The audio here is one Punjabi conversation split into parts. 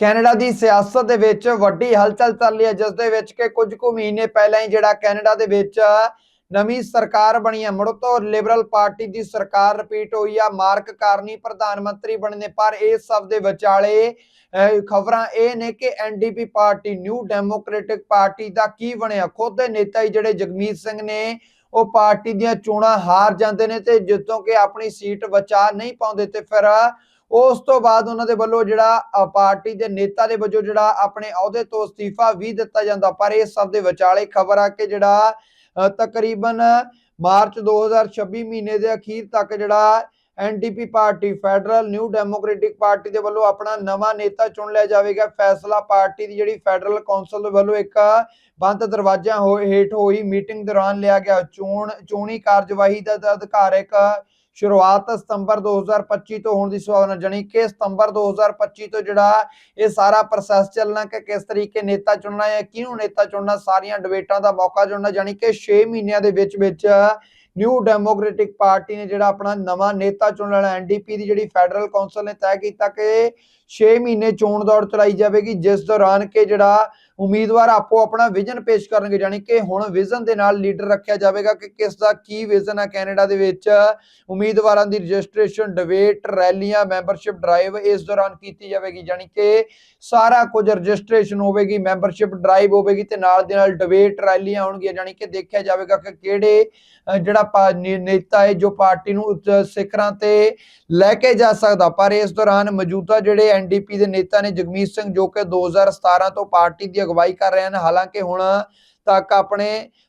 ਕੈਨੇਡਾ ਦੀ ਸਿਆਸਤ ਦੇ ਵਿੱਚ ਵੱਡੀ ਹਲਚਲ ਚੱਲ ਰਹੀ ਹੈ, ਜਿਸ ਦੇ ਵਿੱਚ ਕਿ ਕੁਝ ਕੁ ਮਹੀਨੇ ਪਹਿਲਾਂ ਹੀ ਜਿਹੜਾ ਕੈਨੇਡਾ ਦੇ ਵਿੱਚ ਨਵੀਂ ਸਰਕਾਰ ਬਣੀ ਹੈ। ਮੁੜ ਤੋਂ ਲਿਬਰਲ ਪਾਰਟੀ ਦੀ ਸਰਕਾਰ ਰਿਪੀਟ ਹੋਈ ਆ, ਮਾਰਕ ਕਾਰਨੀ ਪ੍ਰਧਾਨ ਮੰਤਰੀ ਬਣੇ ਪਰ ਇਹ ਸਭ ਦੇ ਵਿਚਾਲੇ ਖਬਰਾਂ ਇਹ ਨੇ ਕਿ NDP party new democratic party ਦਾ ਕੀ ਬਣਿਆ? ਖੁਦ ਦੇ ਨੇਤਾ ਹੀ ਜਿਹੜੇ ਜਗਮੀਤ ਸਿੰਘ ਨੇ, ਉਹ ਪਾਰਟੀ ਦੀਆਂ ਚੋਣਾਂ ਹਾਰ ਜਾਂਦੇ ਨੇ ਤੇ ਜਿੱਤੋਂ ਕਿ ਆਪਣੀ ਸੀਟ ਬਚਾ ਨਹੀਂ ਪਾਉਂਦੇ ਤੇ ਫਿਰ ਉਸ ਤੋਂ ਬਾਅਦ ਉਹਨਾਂ ਦੇ ਵੱਲੋਂ ਜਿਹੜਾ ਪਾਰਟੀ ਦੇ ਨੇਤਾ ਦੇ ਵਜੋਂ ਜਿਹੜਾ ਆਪਣੇ ਅਹੁਦੇ ਤੋਂ ਅਸਤੀਫਾ ਵੀ ਦਿੱਤਾ ਜਾਂਦਾ, ਪਰ ਇਹ ਸਭ ਦੇ ਵਿਚਾਲੇ ਖਬਰ ਆ ਕਿ ਜਿਹੜਾ ਤਕਰੀਬਨ ਮਾਰਚ 2026 ਮਹੀਨੇ ਦੇ ਅਖੀਰ ਤੱਕ ਜਿਹੜਾ NDP party, federal new democratic party ਦੇ ਵੱਲੋਂ ਆਪਣਾ ਨਵਾਂ ਨੇਤਾ ਚੁਣ ਲਿਆ ਜਾਵੇਗਾ। ਫੈਸਲਾ ਪਾਰਟੀ ਦੀ ਜਿਹੜੀ ਫੈਡਰਲ ਕੌਂਸਲ ਦੇ ਵੱਲੋਂ ਇੱਕ ਬੰਦ ਦਰਵਾਜ਼ਾ ਹੇਠ ਹੋਈ ਮੀਟਿੰਗ ਦੌਰਾਨ ਲਿਆ ਗਿਆ। ਚੋਣ, ਚੋਣੀ ਕਾਰਜਵਾਹੀ ਦਾ ਅਧਿਕਾਰ ਇੱਕ ਸ਼ੁਰੂਆਤ ਸਤੰਬਰ 2025 ਤੋਂ ਹੋਣ ਦੀ ਸੰਭਾਵਨਾ ਜਾਣੀ ਕਿ ਸਤੰਬਰ 2025 ਤੋਂ ਜਿਹੜਾ ਇਹ ਸਾਰਾ ਪ੍ਰੋਸੈਸ ਚੱਲਣਾ ਕਿ ਕਿਸ ਤਰੀਕੇ ਨੇਤਾ ਚੁਣਨਾ ਹੈ ਕਿਹਨੂੰ ਨੇਤਾ ਚੁਣਨਾ, ਸਾਰੀਆਂ ਡਿਬੇਟਾਂ ਦਾ ਮੌਕਾ ਚੁਣਨਾ, ਜਾਣੀ ਕਿ 6 ਮਹੀਨਿਆਂ ਦੇ ਵਿੱਚ ਵਿੱਚ ਨਿਊ ਡੈਮੋਕ੍ਰੈਟਿਕ ਪਾਰਟੀ ਨੇ ਜਿਹੜਾ ਆਪਣਾ ਨਵਾਂ ਨੇਤਾ ਚੁਣ ਲੈਣਾ ਐਨਡੀਪੀ ਦੀ ਜਿਹੜੀ ਫੈਡਰਲ ਕੌਂਸਲ ਨੇ ਤੈਅ ਕੀਤਾ ਕਿ 6 ਮਹੀਨੇ ਚੋਣ ਦੌੜ ਚਲਾਈ ਜਾਵੇਗੀ, ਜਿਸ ਦੌਰਾਨ ਕਿ ਜਿਹੜਾ ਉਮੀਦਵਾਰ ਆਪੋ ਆਪਣਾ ਵਿਜ਼ਨ ਪੇਸ਼ ਕਰਨਗੇ, ਜਾਣੀ ਕਿ ਹੁਣ ਵਿਜ਼ਨ ਦੇ ਨਾਲ ਲੀਡਰ ਰੱਖਿਆ ਜਾਵੇਗਾ ਕਿ ਕਿਸ ਦਾ ਕੀ ਵਿਜ਼ਨ ਹੈ ਕੈਨੇਡਾ ਦੇ ਵਿੱਚ। ਉਮੀਦਵਾਰਾਂ ਦੀ ਰਜਿਸਟ੍ਰੇਸ਼ਨ ਡਿਬੇਟ ਰੈਲੀਆਂ ਮੈਂਬਰਸ਼ਿਪ ਡਰਾਈਵ ਇਸ ਦੌਰਾਨ ਕੀਤੀ ਜਾਵੇਗੀ, ਜਾਣੀ ਕਿ ਸਾਰਾ ਕੁਝ ਰਜਿਸਟ੍ਰੇਸ਼ਨ ਹੋਵੇਗੀ ਮੈਂਬਰਸ਼ਿਪ ਡਰਾਈਵ ਹੋਵੇਗੀ ਤੇ ਨਾਲ ਦੇ ਨਾਲ ਡਿਬੇਟ ਰੈਲੀਆਂ ਹੋਣਗੀਆਂ, ਜਾਣੀ ਕਿ ਦੇਖਿਆ ਜਾਵੇਗਾ ਕਿ ਕਿਹੜੇ ਜਿਹੜਾ ਪਾ- ਨੇਤਾ ਹੈ ਜੋ ਪਾਰਟੀ ਨੂੰ ਸਿਖਰਾਂ ਤੇ ਲੈ ਕੇ ਜਾ ਸਕਦਾ। ਪਰ ਇਸ ਦੌਰਾਨ ਮੌਜੂਦਾ ਜਿਹੜੇ ਐਨਡੀਪੀ ਦੇ ਨੇਤਾ ਨੇ ਜਗਮੀਤ ਸਿੰਘ ਜੋ ਕਿ 2017 ਤੋਂ ਪਾਰਟੀ ਦੀ ਅਗਵਾਈ ਕਰ ਰਹੇ ਹਨ। ਹਾਲਾਂਕਿ ਹੁਣ ਤੱਕ ਆਪਣੇ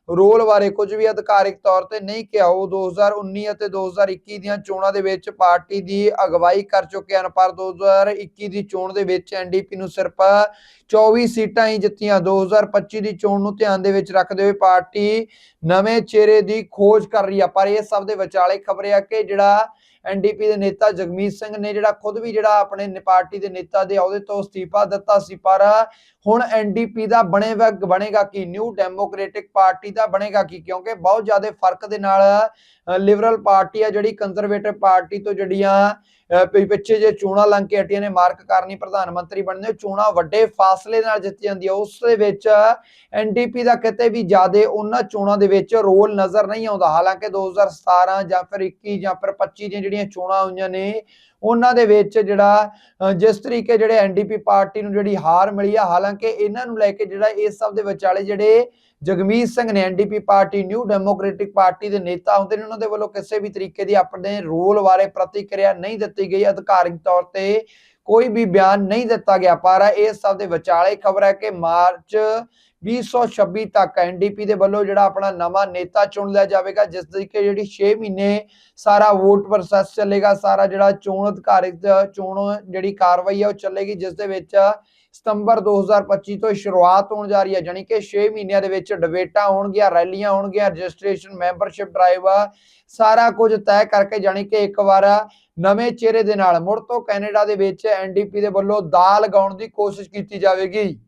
ਰੋਲ ਬਾਰੇ ਕੁਝ ਵੀ ਅਧਿਕਾਰਿਕ ਤੌਰ ਤੇ ਨਹੀਂ ਕਿਹਾ। ਉਹ 2019 ਅਤੇ 2021 ਦੀਆਂ ਚੋਣਾਂ ਦੇ ਵਿੱਚ ਪਾਰਟੀ ਦੀ ਅਗਵਾਈ ਕਰ ਚੁੱਕੇ ਹਨ, ਪਰ 2021 ਦੀ ਚੋਣ ਦੇ ਵਿੱਚ ਐਨਡੀਪੀ ਨੂੰ ਸਿਰਫ 24 ਸੀਟਾਂ ਹੀ ਜਿੱਤੀਆਂ। 2025 ਦੀ ਚੋਣ ਨੂੰ ਧਿਆਨ ਦੇ ਵਿੱਚ ਰੱਖਦੇ ਹੋਏ ਪਾਰਟੀ ਨਵੇਂ ਚਿਹਰੇ ਦੀ ਖੋਜ ਕਰ ਰਹੀ ਆ। ਪਰ ਇਹ ਸਭ ਦੇ ਵਿਚਾਲੇ ਖਬਰ ਆ ਕਿ ਜਿਹੜਾ ਐਨਡੀਪੀ ਦੇ ਨੇਤਾ ਜਗਮੀਤ ਸਿੰਘ ਨੇ ਜਿਹੜਾ ਖੁਦ ਵੀ ਜਿਹੜਾ ਆਪਣੇ ਪਾਰਟੀ ਦੇ ਨੇਤਾ ਦੇ ਅਹੁਦੇ ਤੋਂ ਅਸਤੀਫਾ ਦਿੱਤਾ ਸੀ, ਪਰ ਹੁਣ ਐਨਡੀਪੀ ਦਾ ਬਣੇਗਾ ਬਣੇਗਾ ਕੀ? ਨਿਊ ਡੈਮੋਕ੍ਰੈਟਿਕ ਪਾਰਟੀ ਦਾ ਬਣੇਗਾ ਕੀ? ਕਿਉਂਕਿ ਬਹੁਤ ਜ਼ਿਆਦਾ ਫ਼ਰਕ ਦੇ ਨਾਲ ਲਿਬਰਲ ਪਾਰਟੀ ਆ, ਜਿਹੜੀ ਕੰਜ਼ਰਵੇਟਿਵ ਪਾਰਟੀ ਤੋਂ ਜਿਹੜੀਆਂ ਪਿੱਛੇ ਜੇ ਚੋਣਾਂ ਲੰਘ ਕੇ ਹਟੀਆਂ ਨੇ, ਮਾਰਕ ਕਾਰਨੀ ਪ੍ਰਧਾਨ ਮੰਤਰੀ ਬਣਨੇ ਚੋਣਾਂ ਵੱਡੇ ਫਾਸਲੇ ਨਾਲ ਜਿੱਤੀ ਜਾਂਦੀ ਆ। ਉਸ ਦੇ ਵਿੱਚ ਐਨਡੀਪੀ ਦਾ ਕਿਤੇ ਵੀ ਜ਼ਿਆਦਾ ਉਹਨਾਂ ਚੋਣਾਂ ਦੇ ਵਿੱਚ ਰੋਲ ਨਜ਼ਰ ਨਹੀਂ ਆਉਂਦਾ। ਹਾਲਾਂਕਿ 2017 ਜਾਂ ਫਿਰ 21 ਜਾਂ ਫਿਰ 25 ਦੀਆਂ ਜਿਹੜੀਆਂ ਚੋਣਾਂ ਹੋਈਆਂ ਨੇ, ਉਹਨਾਂ ਦੇ ਵਿੱਚ ਜਿਹੜਾ ਜਿਸ ਤਰੀਕੇ ਜਿਹੜੇ ਐਨਡੀਪੀ ਪਾਰਟੀ ਨੂੰ ਜਿਹੜੀ ਹਾਰ ਮਿਲੀ ਆ, ਹਾਲਾਂਕਿ ਇਹਨਾਂ ਨੂੰ ਲੈ ਕੇ ਜਿਹੜਾ ਇਸ ਸਭ ਦੇ ਵਿਚਾਲੇ ਜਿਹੜੇ ਜਗਮੀਤ ਸਿੰਘ ਨੇ NDP party, new democratic party ਦੇ ਨੇਤਾ ਹੁੰਦੇ ਨੇ, ਉਹਨਾਂ ਦੇ ਵੱਲੋਂ ਕਿਸੇ ਵੀ ਤਰੀਕੇ ਦੀ ਆਪਣੇ ਰੋਲ ਬਾਰੇ ਪ੍ਰਤੀਕਿਰਿਆ ਨਹੀਂ ਦਿੱਤੀ ਗਈ ਅਧਿਕਾਰਿਕ ਤੌਰ ਤੇ ਕੋਈ ਵੀ ਬਿਆਨ ਨਹੀਂ ਦਿੱਤਾ ਗਿਆ। ਪਰ ਇਸ ਸਭ ਦੇ ਵਿਚਾਲੇ ਖਬਰ ਹੈ ਕਿ ਮਾਰਚ 2026 ਤੱਕ ਐਨਡੀਪੀ ਦੇ ਵੱਲੋਂ ਜਿਹੜਾ ਆਪਣਾ ਨਵਾਂ ਨੇਤਾ ਚੁਣ ਲਿਆ ਜਾਵੇਗਾ, ਜਿਸ ਤਰੀਕੇ ਜਿਹੜੀ 6 ਮਹੀਨੇ ਸਾਰਾ ਵੋਟ ਪ੍ਰੋਸੈਸ ਚੱਲੇਗਾ, ਸਾਰਾ ਜਿਹੜਾ ਚੋਣ ਅਧਿਕਾਰਿਕ ਚੋਣ ਜਿਹੜੀ ਕਾਰਵਾਈ ਹੈ ਉਹ ਚੱਲੇਗੀ, ਜਿਸ ਦੇ ਵਿੱਚ ਸਤੰਬਰ 2025 ਤੋਂ ਸ਼ੁਰੂਆਤ ਹੋਣ ਜਾ ਰਹੀ ਹੈ ਜਾਣੀ ਕਿ 6 ਮਹੀਨਿਆਂ ਦੇ ਵਿੱਚ ਡਿਬੇਟਾਂ ਹੋਣਗੀਆਂ, ਰੈਲੀਆਂ ਹੋਣਗੀਆਂ, ਰਜਿਸਟ੍ਰੇਸ਼ਨ, ਮੈਂਬਰਸ਼ਿਪ ਡਰਾਈਵ ਸਾਰਾ ਕੁਝ ਤੈਅ ਕਰਕੇ ਜਾਣੀ ਕਿ ਇੱਕ ਵਾਰ ਨਵੇਂ ਚਿਹਰੇ ਦੇ ਨਾਲ ਮੁੜ ਤੋਂ ਕੈਨੇਡਾ ਦੇ ਵਿੱਚ ਐਨਡੀਪੀ ਦੇ ਵੱਲੋਂ ਦਾ ਲਗਾਉਣ ਦੀ ਕੋਸ਼ਿਸ਼ ਕੀਤੀ ਜਾਵੇਗੀ।